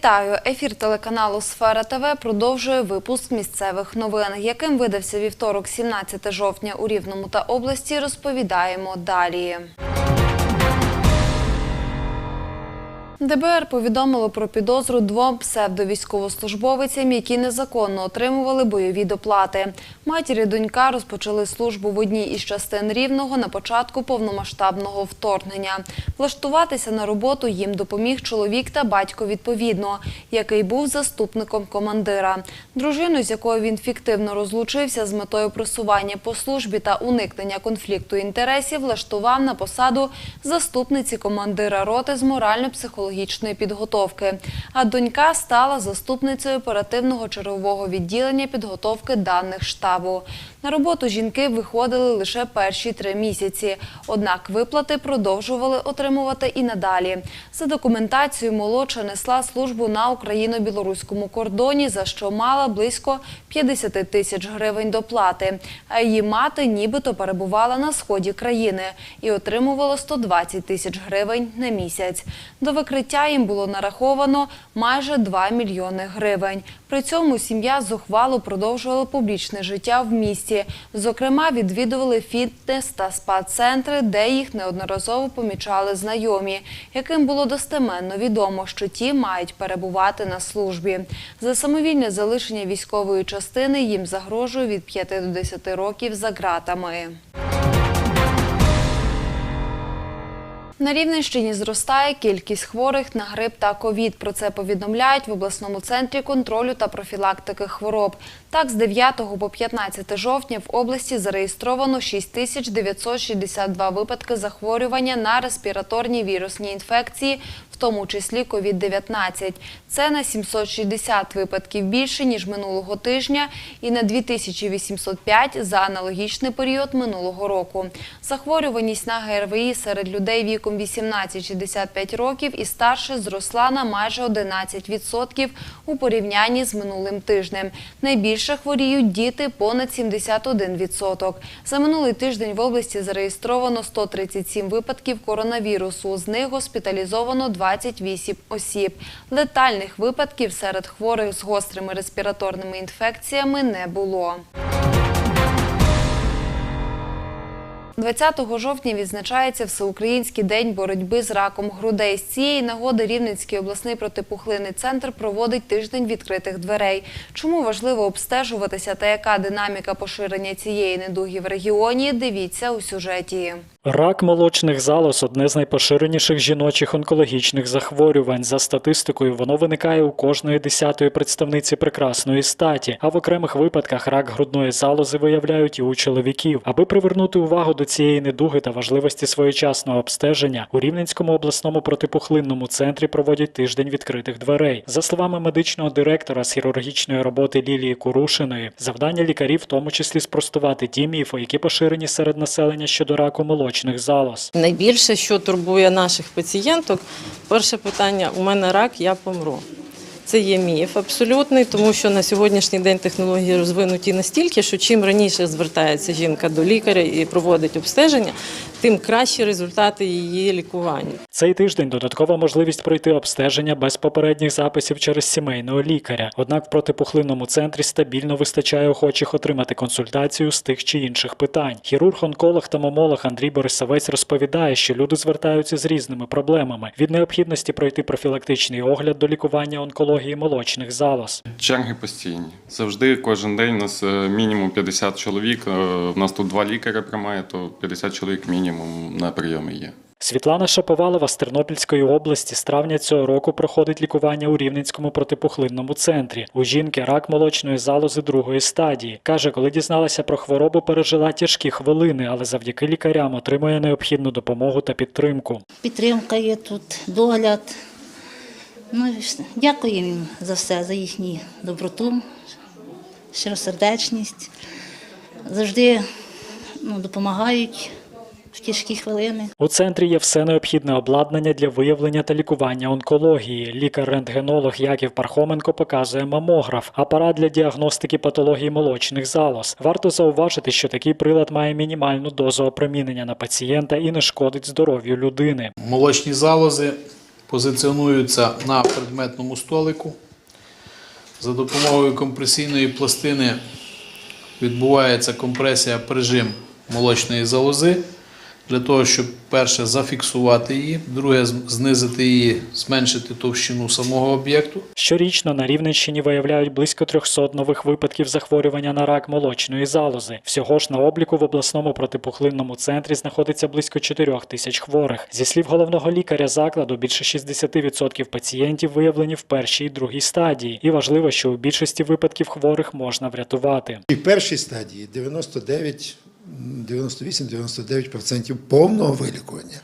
Вітаю! Ефір телеканалу Сфера ТВ продовжує випуск місцевих новин. Яким видався вівторок, 17 жовтня у Рівному та області, розповідаємо далі. ДБР повідомило про підозру двом псевдовійськовослужбовицям, які незаконно отримували бойові доплати. Матір і донька розпочали службу в одній із частин Рівного на початку повномасштабного вторгнення. Влаштуватися на роботу їм допоміг чоловік та батько відповідно, який був заступником командира. Дружину, з якою він фіктивно розлучився з метою просування по службі та уникнення конфлікту інтересів, влаштував на посаду заступниці командира роти з морально-психологічної підготовки. А донька стала заступницею оперативного чергового відділення підготовки даних штабу. На роботу жінки виходили лише перші три місяці. Однак виплати продовжували отримувати і надалі. За документацією молодша несла службу на україно-білоруському кордоні, за що мала близько 50 тисяч гривень доплати. А її мати нібито перебувала на сході країни і отримувала 120 тисяч гривень на місяць. До викриття їм було нараховано майже 2 мільйони гривень. При цьому сім'я зухвало продовжувала публічне життя в місті. Зокрема, відвідували фітнес та спа-центри, де їх неодноразово помічали знайомі, яким було достеменно відомо, що ті мають перебувати на службі. За самовільне залишення військової частини їм загрожує від 5 до 10 років за ґратами. На Рівненщині зростає кількість хворих на грип та ковід. Про це повідомляють в обласному центрі контролю та профілактики хвороб. Так, з 9 по 15 жовтня в області зареєстровано 6962 випадки захворювання на респіраторні вірусні інфекції, тому числі COVID-19. Це на 760 випадків більше, ніж минулого тижня, і на 2805 за аналогічний період минулого року. Захворюваність на ГРВІ серед людей віком 18-65 років і старше зросла на майже 11% у порівнянні з минулим тижнем. Найбільше хворіють діти – понад 71%. За минулий тиждень в області зареєстровано 137 випадків коронавірусу. З них госпіталізовано 28 осіб. Летальних випадків серед хворих з гострими респіраторними інфекціями не було. 20 жовтня відзначається Всеукраїнський день боротьби з раком грудей. З цієї нагоди Рівненський обласний протипухлинний центр проводить тиждень відкритих дверей. Чому важливо обстежуватися та яка динаміка поширення цієї недуги в регіоні? Дивіться у сюжеті. Рак молочних залоз одне з найпоширеніших жіночих онкологічних захворювань. За статистикою, воно виникає у кожної десятої представниці прекрасної статі, а в окремих випадках рак грудної залози виявляють і у чоловіків. Аби привернути увагу до цієї недуги та важливості своєчасного обстеження, у Рівненському обласному протипухлинному центрі проводять тиждень відкритих дверей. За словами медичного директора з хірургічної роботи Лілії Курушиної, завдання лікарів в тому числі спростувати ті міфи, які поширені серед населення щодо раку молочних залоз. Найбільше, що турбує наших пацієнток, перше питання: у мене рак, я помру. Це є міф абсолютний, тому що на сьогоднішній день технології розвинуті настільки, що чим раніше звертається жінка до лікаря і проводить обстеження, тим кращі результати її лікування. Цей тиждень додаткова можливість пройти обстеження без попередніх записів через сімейного лікаря. Однак в протипухлинному центрі стабільно вистачає охочих отримати консультацію з тих чи інших питань. Хірург-онколог та мамолог Андрій Борисовець розповідає, що люди звертаються з різними проблемами від необхідності пройти профілактичний огляд до лікування онкології молочних залоз. Черги постійні. Завжди кожен день у нас е, мінімум 50 чоловік. Е, У нас тут два лікаря приймає, то 50 чоловік мінімум на прийомі є. Світлана Шаповалова з Тернопільської області з травня цього року проходить лікування у Рівненському протипухлинному центрі. У жінки рак молочної залози другої стадії. Каже, коли дізналася про хворобу, пережила тяжкі хвилини, але завдяки лікарям отримує необхідну допомогу та підтримку. Підтримка є тут, догляд. Ну, дякую їм за все, за їхню доброту, щиросердечність. Завжди ну, допомагають в тяжкі хвилини. У центрі є все необхідне обладнання для виявлення та лікування онкології. Лікар-рентгенолог Яків Пархоменко показує мамограф, апарат для діагностики патології молочних залоз. Варто зауважити, що такий прилад має мінімальну дозу опромінення на пацієнта і не шкодить здоров'ю людини. молочні залози позиціонуються на предметному столику. За допомогою компресійної пластини відбувається компресія прижим молочної залози для того, щоб перше зафіксувати її, друге знизити її, зменшити товщину самого об'єкту. Щорічно на Рівненщині виявляють близько 300 нових випадків захворювання на рак молочної залози. Всього ж на обліку в обласному протипухлинному центрі знаходиться близько 4 тисяч хворих. Зі слів головного лікаря закладу, більше 60% пацієнтів виявлені в першій і другій стадії. І важливо, що у більшості випадків хворих можна врятувати. І в першій стадії 99, 98-99% повного вилікування.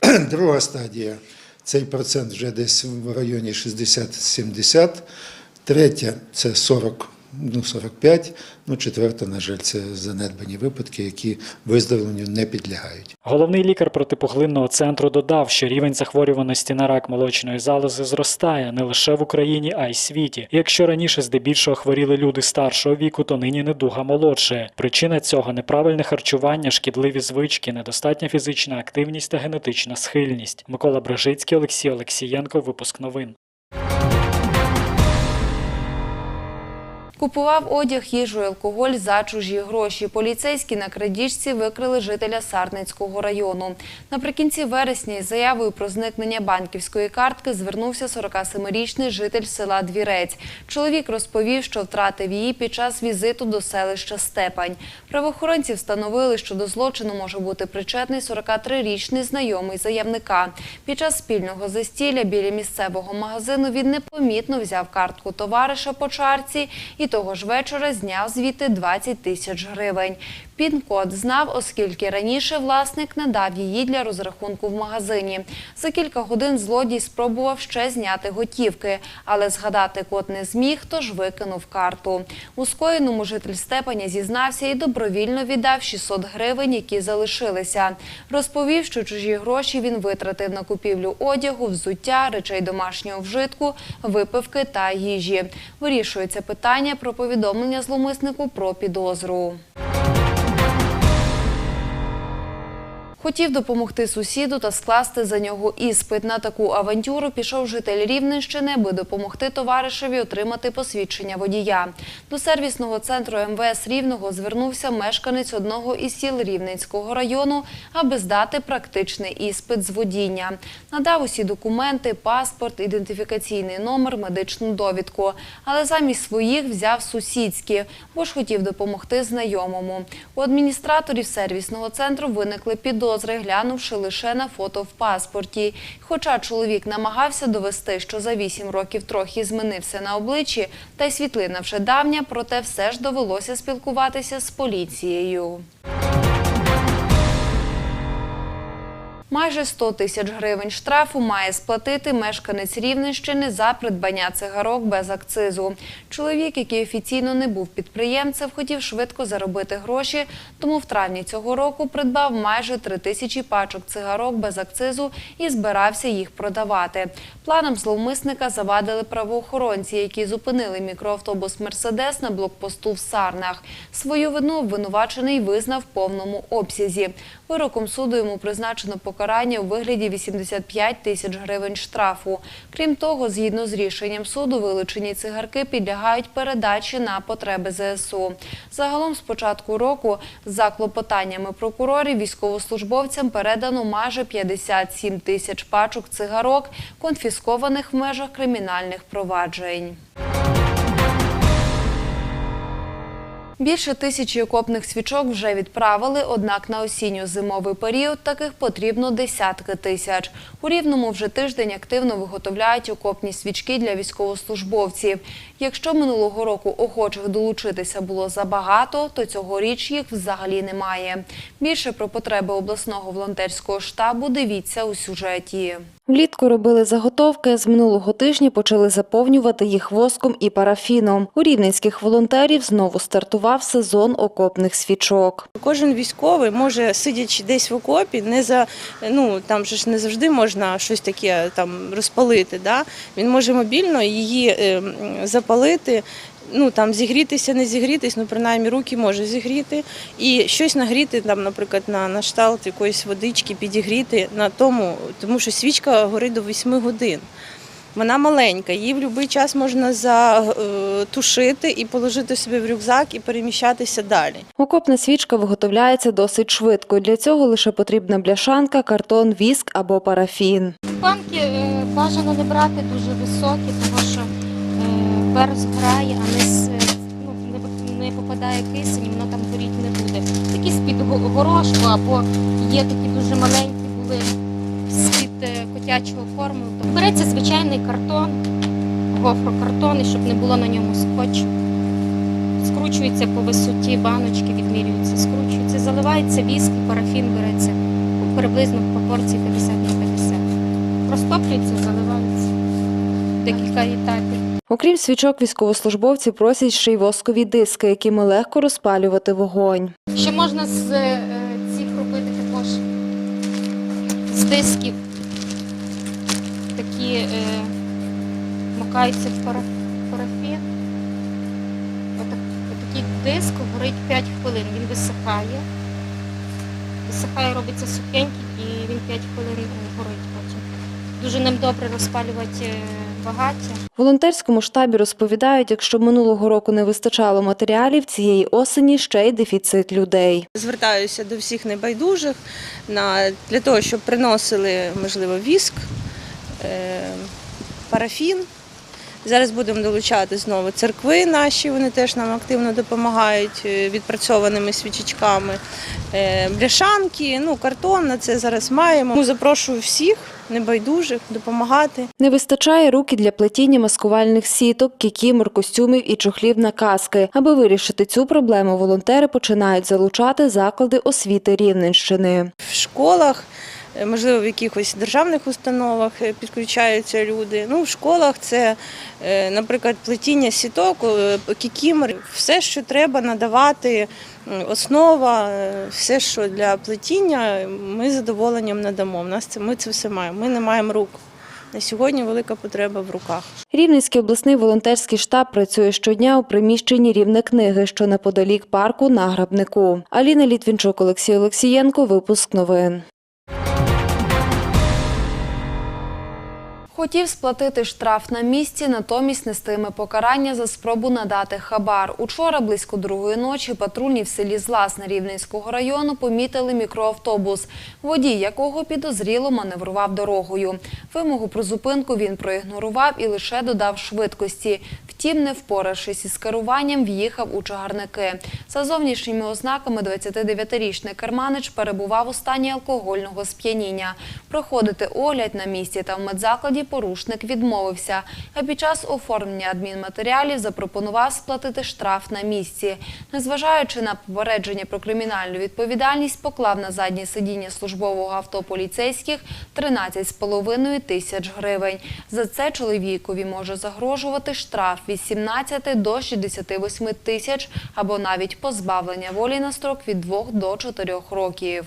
Друга стадія цей процент вже десь в районі 60-70. Третя це 40, ну 45. Ну, четверта, на жаль, це занедбані випадки, які виздоровленню не підлягають. Головний лікар протипухлинного центру додав, що рівень захворюваності на рак молочної залози зростає не лише в Україні, а й світі. Якщо раніше здебільшого хворіли люди старшого віку, то нині недуга молодшає. Причина цього неправильне харчування, шкідливі звички, недостатня фізична активність та генетична схильність. Микола Брежицький, Олексій Олексієнко, випуск новин. Купував одяг, їжу і алкоголь за чужі гроші. Поліцейські на крадіжці викрили жителя Сарницького району. Наприкінці вересня із заявою про зникнення банківської картки звернувся 47-річний житель села Двірець. Чоловік розповів, що втратив її під час візиту до селища Степань. Правоохоронці встановили, що до злочину може бути причетний 43-річний знайомий заявника. Під час спільного застілля біля місцевого магазину він непомітно взяв картку товариша по чарці і того ж вечора зняв звідти 20 тисяч гривень. Пін-код знав, оскільки раніше власник надав її для розрахунку в магазині. За кілька годин злодій спробував ще зняти готівки, але згадати код не зміг, тож викинув карту. У скоєному житель Степаня зізнався і добровільно віддав 600 гривень, які залишилися. Розповів, що чужі гроші він витратив на купівлю одягу, взуття, речей домашнього вжитку, випивки та їжі. Вирішується питання про повідомлення зловмиснику про підозру. Хотів допомогти сусіду та скласти за нього іспит. На таку авантюру пішов житель Рівненщини, аби допомогти товаришеві отримати посвідчення водія. До сервісного центру МВС Рівного звернувся мешканець одного із сіл Рівненського району, аби здати практичний іспит з водіння. Надав усі документи, паспорт, ідентифікаційний номер, медичну довідку. Але замість своїх взяв сусідські, бо ж хотів допомогти знайомому. У адміністраторів сервісного центру виникли підозри, глянувши лише на фото в паспорті. Хоча чоловік намагався довести, що за вісім років трохи змінився на обличчі, та й світлина вже давня, проте все ж довелося спілкуватися з поліцією. Майже 100 тисяч гривень штрафу має сплатити мешканець Рівненщини за придбання цигарок без акцизу. Чоловік, який офіційно не був підприємцем, хотів швидко заробити гроші, тому в травні цього року придбав майже 3 тисячі пачок цигарок без акцизу і збирався їх продавати. Планам зловмисника завадили правоохоронці, які зупинили мікроавтобус «Мерседес» на блокпосту в Сарнах. Свою вину обвинувачений визнав в повному обсязі. Вироком суду йому призначено покарання у вигляді 85 тисяч гривень штрафу. Крім того, згідно з рішенням суду, вилучені цигарки підлягають передачі на потреби ЗСУ. Загалом з початку року за клопотаннями прокурорів військовослужбовцям передано майже 57 тисяч пачок цигарок, конфіскованих в межах кримінальних проваджень. Більше тисячі окопних свічок вже відправили, однак на осінньо-зимовий період таких потрібно десятки тисяч. У Рівному вже тиждень активно виготовляють окопні свічки для військовослужбовців. Якщо минулого року охочих долучитися було забагато, то цьогоріч їх взагалі немає. Більше про потреби обласного волонтерського штабу дивіться у сюжеті. Влітку робили заготовки, з минулого тижня почали заповнювати їх воском і парафіном. У рівненських волонтерів знову стартував сезон окопних свічок. Кожен військовий може, сидячи десь в окопі, не за ну там ж не завжди можна щось таке там розпалити. Да? Він може мобільно її е, запалити. Ну там зігрітися, не зігрітись, ну принаймні руки може зігріти. І щось нагріти, там, наприклад, на, на шталт якоїсь водички, підігріти на тому, тому що свічка горить до 8 годин. Вона маленька, її в будь-який час можна затушити і положити собі в рюкзак і переміщатися далі. Окопна свічка виготовляється досить швидко. Для цього лише потрібна бляшанка, картон, віск або парафін. Банки е, бажано не брати дуже високі, тому що е, перець грає, а не, ну, не, попадає кисень, воно там горіть не буде. Такі з-під горошку або є такі дуже маленькі були з-під е, котячого корму. То береться звичайний картон, гофрокартон, і щоб не було на ньому скотчу. Скручується по висоті, баночки відмірюються, скручується, заливається віск, парафін береться приблизно по порції 50 на 50 розтоплюється, заливається. Декілька етапів. Окрім свічок, військовослужбовці просять ще й воскові диски, якими легко розпалювати вогонь. Ще можна з е, цих робити також з дисків. Такі е, макаються в пара- парафін. Отак, отакий диск горить 5 хвилин. Він висихає. Висихає, робиться сухенький і він 5 хвилин е, горить потім. Дуже ним добре розпалювати багаття. В волонтерському штабі розповідають, якщо минулого року не вистачало матеріалів, цієї осені ще й дефіцит людей. Звертаюся до всіх небайдужих на, для того, щоб приносили, можливо, віск, е, парафін. Зараз будемо долучати знову церкви наші, вони теж нам активно допомагають е, відпрацьованими свічечками, е, бляшанки, ну, картон на це зараз маємо. Тому запрошую всіх небайдужих допомагати. Не вистачає руки для плетіння маскувальних сіток, кікімор, костюмів і чохлів на каски. Аби вирішити цю проблему, волонтери починають залучати заклади освіти Рівненщини. в школах, можливо, в якихось державних установах е, підключаються люди. Ну, в школах це, е, наприклад, плетіння сіток, е, кікімор, все, що треба надавати, основа, е, все, що для плетіння, ми з задоволенням надамо. В нас це ми це все маємо. Ми не маємо рук. На сьогодні велика потреба в руках. Рівненський обласний волонтерський штаб працює щодня у приміщенні рівне книги, що неподалік парку на Грабнику. Аліна Літвінчук, Олексій Олексієнко. Випуск новин. Хотів сплатити штраф на місці, натомість нестиме покарання за спробу надати хабар. Учора близько другої ночі патрульні в селі Зласне Рівненського району помітили мікроавтобус, водій якого підозріло маневрував дорогою. Вимогу про зупинку він проігнорував і лише додав швидкості. Втім, не впоравшись із керуванням, в'їхав у чагарники. За зовнішніми ознаками 29-річний керманич перебував у стані алкогольного сп'яніння. Проходити огляд на місці та в медзакладі порушник відмовився, а під час оформлення адмінматеріалів запропонував сплатити штраф на місці. Незважаючи на попередження про кримінальну відповідальність, поклав на заднє сидіння службового авто поліцейських 13,5 тисяч гривень. За це чоловікові може загрожувати штраф від 17 до 68 тисяч або навіть позбавлення волі на строк від 2 до 4 років.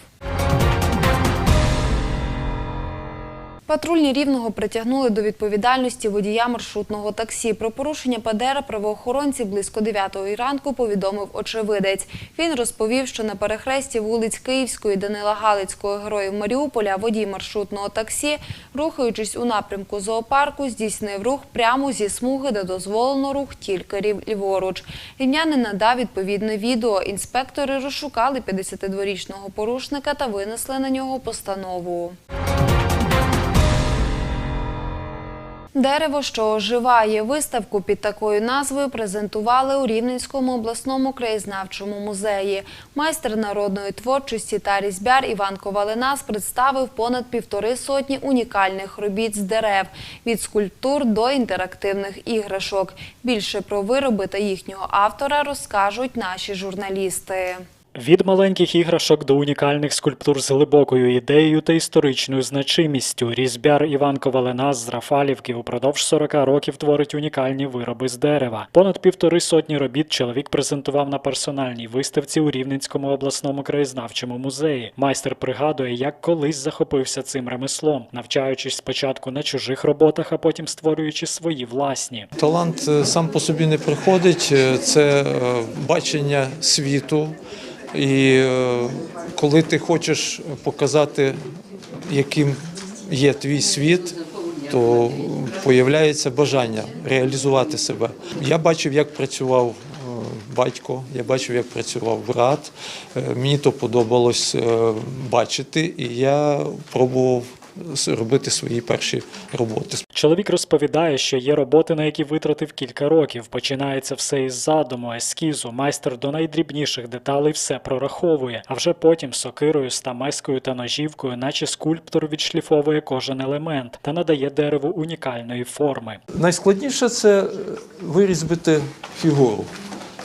Патрульні Рівного притягнули до відповідальності водія маршрутного таксі. Про порушення ПДР правоохоронці близько 9 ранку повідомив очевидець. Він розповів, що на перехресті вулиць Київської Данила Галицького героїв Маріуполя водій маршрутного таксі, рухаючись у напрямку зоопарку, здійснив рух прямо зі смуги, де дозволено рух тільки ліворуч. Рівнянин надав відповідне відео. Інспектори розшукали 52-річного порушника та винесли на нього постанову. Дерево, що оживає. Виставку під такою назвою презентували у Рівненському обласному краєзнавчому музеї. Майстер народної творчості та різьбяр Іван Ковалинас представив понад півтори сотні унікальних робіт з дерев – від скульптур до інтерактивних іграшок. Більше про вироби та їхнього автора розкажуть наші журналісти. Від маленьких іграшок до унікальних скульптур з глибокою ідеєю та історичною значимістю. Різьбяр Іван Коваленас з Рафалівки упродовж 40 років творить унікальні вироби з дерева. Понад півтори сотні робіт чоловік презентував на персональній виставці у Рівненському обласному краєзнавчому музеї. Майстер пригадує, як колись захопився цим ремеслом, навчаючись спочатку на чужих роботах, а потім створюючи свої власні. Талант е, сам по собі не приходить, е, це е, бачення світу. І е, коли ти хочеш показати, яким є твій світ, то появляється бажання реалізувати себе. Я бачив, як працював е, батько, я бачив, як працював брат. Е, Мені то подобалось бачити, і я пробував робити свої перші роботи. Чоловік розповідає, що є роботи, на які витратив кілька років. Починається все із задуму, ескізу. Майстер до найдрібніших деталей все прораховує, а вже потім сокирою, стамескою та ножівкою, наче скульптор відшліфовує кожен елемент та надає дереву унікальної форми. Найскладніше це вирізбити фігуру,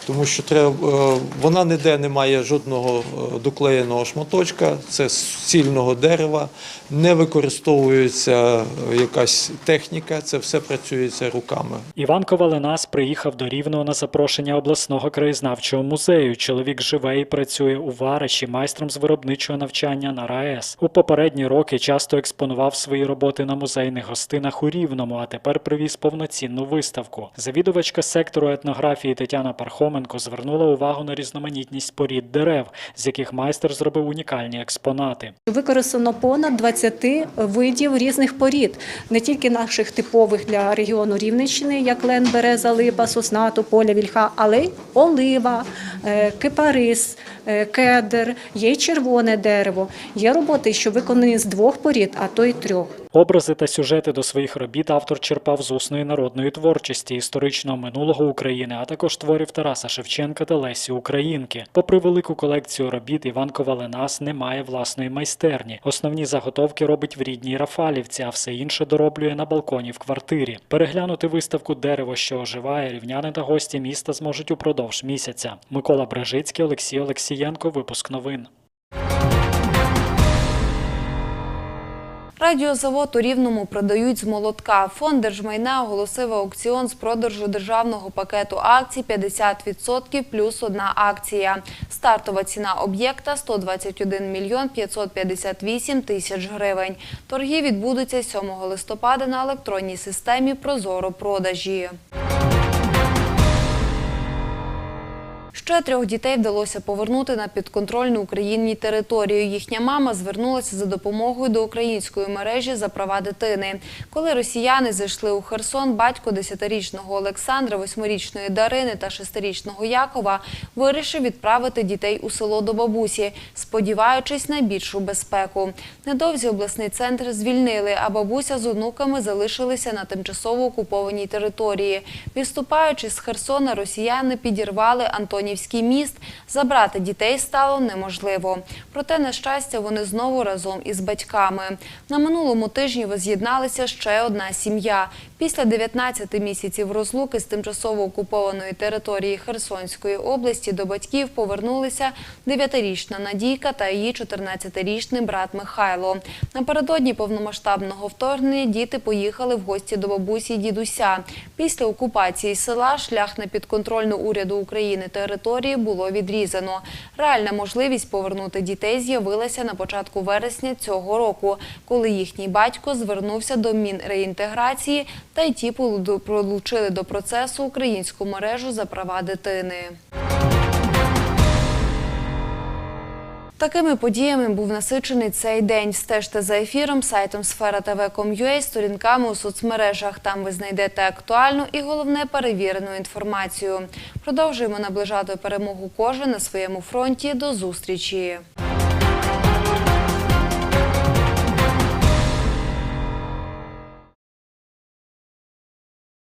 тому що треба, е, вона ніде не має жодного е, доклеєного шматочка, це з цільного дерева, не використовується е, якась техніка, це все працюється руками. Іван Коваленас приїхав до Рівного на запрошення обласного краєзнавчого музею. Чоловік живе і працює у Вараші майстром з виробничого навчання на РаЕС. У попередні роки часто експонував свої роботи на музейних гостинах у Рівному, а тепер привіз повноцінну виставку. Завідувачка сектору етнографії Тетяна Пархоменко звернула увагу на різноманітність порід дерев, з яких майстер зробив унікальні експонати. Використано понад 20 видів різних порід, не тільки наших типових для регіону Рівненщини, як лен, береза, липа, сосна, тополя, вільха, але й олива, е, кипарис, е, кедр, є червоне дерево. Є роботи, що виконані з двох порід, а то й трьох. Образи та сюжети до своїх робіт автор черпав з усної народної творчості, історичного минулого України, а також творів Тараса Шевченка та Лесі Українки. Попри велику колекцію робіт, Іван Коваленас не має власної майстерні. Основні заготовки робить в рідній Рафалівці, а все інше дороблює на балконі в квартирі. Переглянути виставку Дерево, що оживає, рівняни та гості міста зможуть упродовж місяця. Микола Брежицький, Олексій Олексієнко. Випуск новин. Радіозавод у Рівному продають з молотка. Фонд держмайна оголосив аукціон з продажу державного пакету акцій 50% плюс одна акція. Стартова ціна об'єкта – 121 мільйон 558 тисяч гривень. Торги відбудуться 7 листопада на електронній системі «Прозоро продажі». Ще трьох дітей вдалося повернути на підконтрольну Україні територію. Їхня мама звернулася за допомогою до української мережі за права дитини. Коли росіяни зайшли у Херсон, батько 10-річного Олександра, 8-річної Дарини та 6-річного Якова вирішив відправити дітей у село до бабусі, сподіваючись на більшу безпеку. Недовзі обласний центр звільнили, а бабуся з онуками залишилися на тимчасово окупованій території. Відступаючи з Херсона, росіяни підірвали Антонівський міст. Забрати дітей стало неможливо. Проте, на щастя, вони знову разом із батьками. На минулому тижні воз'єдналися ще одна сім'я. Після 19 місяців розлуки з тимчасово окупованої території Херсонської області до батьків повернулися 9-річна Надійка та її 14-річний брат Михайло. Напередодні повномасштабного вторгнення діти поїхали в гості до бабусі дідуся. Після окупації села шлях на підконтрольну уряду України території було відрізано. Реальна можливість повернути дітей з'явилася на початку вересня цього року, коли їхній батько звернувся до Мінреінтеграції та й ті пролучили до процесу українську мережу за права дитини. Такими подіями був насичений цей день. Стежте за ефіром, сайтом Сфера сторінками у соцмережах. Там ви знайдете актуальну і головне перевірену інформацію. Продовжуємо наближати перемогу кожен на своєму фронті. До зустрічі.